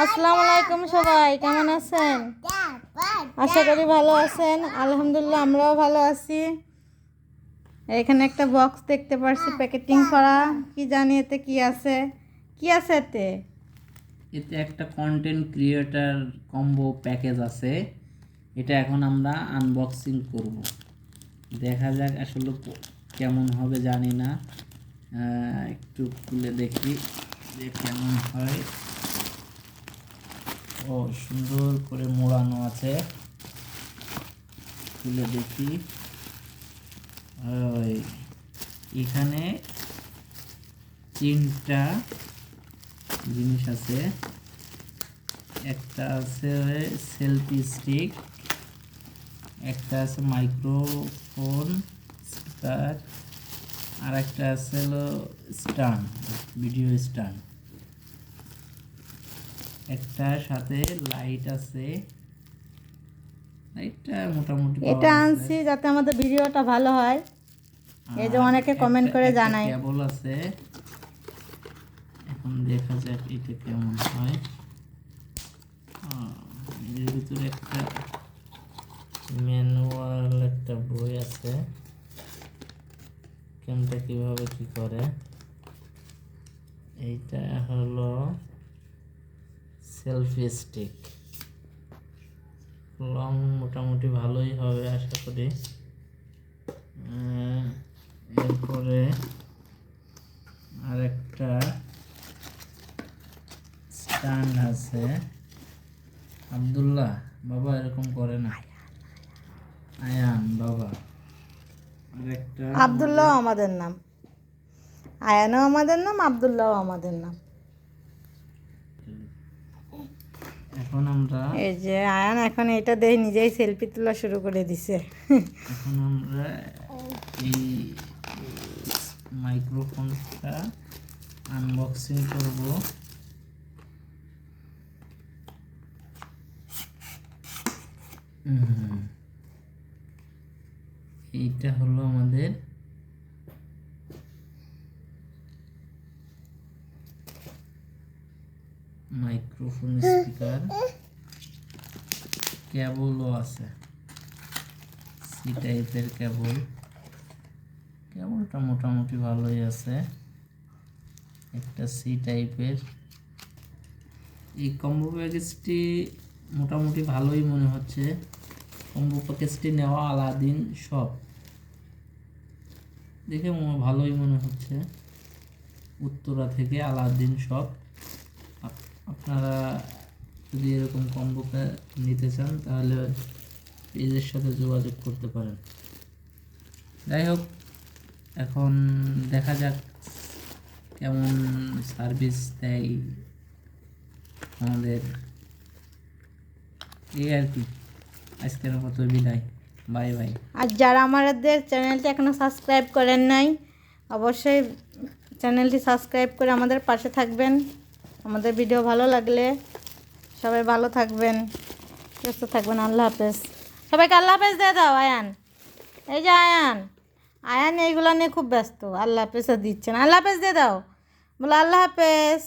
আসসালামু আলাইকুম সবাই, কেমন আছেন? আশা করি ভালো আছেন। আলহামদুলিল্লাহ, আমরাও ভালো আছি। এখানে একটা বক্স দেখতে পারছি প্যাকেটিং করা। কি জানি এতে কি আছে? কি আছে এতে? এতে একটা কন্টেন্ট ক্রিয়েটার কম্বো প্যাকেজ আছে। এটা এখন আমরা আনবক্সিং করব। দেখা যাক আসলে কেমন হবে, জানি না। একটু খুলে দেখি যে কেমন হয়। ও, সুন্দর করে মোড়ানো আছে। খুলে দেখি। ওই, এখানে তিনটা জিনিস আছে। একটা আছে সেলফি স্টিক একটা আছে মাইক্রোফোন স্পিকার আর একটা আছে হলো স্ট্যান্ড ভিডিও স্ট্যান্ড একটা সাথে লাইট আছে। লাইটটা মোটামুটি এটা আনছি যাতে আমাদের ভিডিওটা ভালো হয়। এই যে অনেকে কমেন্ট করে জানায় কেবল আছে। এখন দেখা যাক এটা কেমন হয়। এর ভিতরে একটা ম্যানুয়াল একটা বই আছে। কোনটা কীভাবে কি করে? এইটা হলো সেলফি স্টিক লং মোটামুটি ভালোই হবে, আশা করি। এরপরে আরেকটা স্ট্যান্ড আছে। আবদুল্লাহ, বাবা এরকম করে না। আয়ান, বাবা। আরেকটা আবদুল্লাহ আমাদের নাম। আয়ানও আমাদের নাম, আবদুল্লাহও আমাদের নাম। এখন আমরা এই যে আয়ান এখন এটা দেখে নিজেই সেলফি তোলা শুরু করে দিছে। এখন আমরা এই মাইক্রোফোনটা আনবক্সিং করব। এইটা হলো আমাদের মাইক্রোফোন স্পিকার। কেবলও আছে। সি টাইপের কেবল। কেবলটা মোটামুটি ভালোই আছে। একটা সি টাইপের এই কম্বো প্যাকেজটি মোটামুটি ভালোই মনে হচ্ছে। কম্বো প্যাকেজটি নেওয়া আলাদিন সব। দেখে ভালোই মনে হচ্ছে। উত্তরা থেকে আলাদিন সব। আপনারা যদি এরকম কম্বো নিতে চান, তাহলে পেজের সাথে যোগাযোগ করতে পারেন। যাই হোক, এখন দেখা যাক কেমন সার্ভিস দেয় আমাদের এই আর কি। আজকের মতো বিদায়। Bye bye. আর যারা আমাদের চ্যানেলটি এখনও সাবস্ক্রাইব করেন নাই, অবশ্যই চ্যানেলটি সাবস্ক্রাইব করে আমাদের পাশে থাকবেন। আমাদের ভিডিও ভালো লাগলে সবাই ভালো থাকবেন, সুস্থ থাকবেন, আল্লাহ হাফেজ। সবাইকে আল্লাহ হাফেজ দিয়ে দাও, আয়ান। এই যে আয়ান আয়ান এইগুলো নিয়ে খুব ব্যস্ত। আল্লাহ হাফেজও দিচ্ছেন আল্লাহ হাফেজ দিয়ে দাও। বলো আল্লাহ হাফেজ।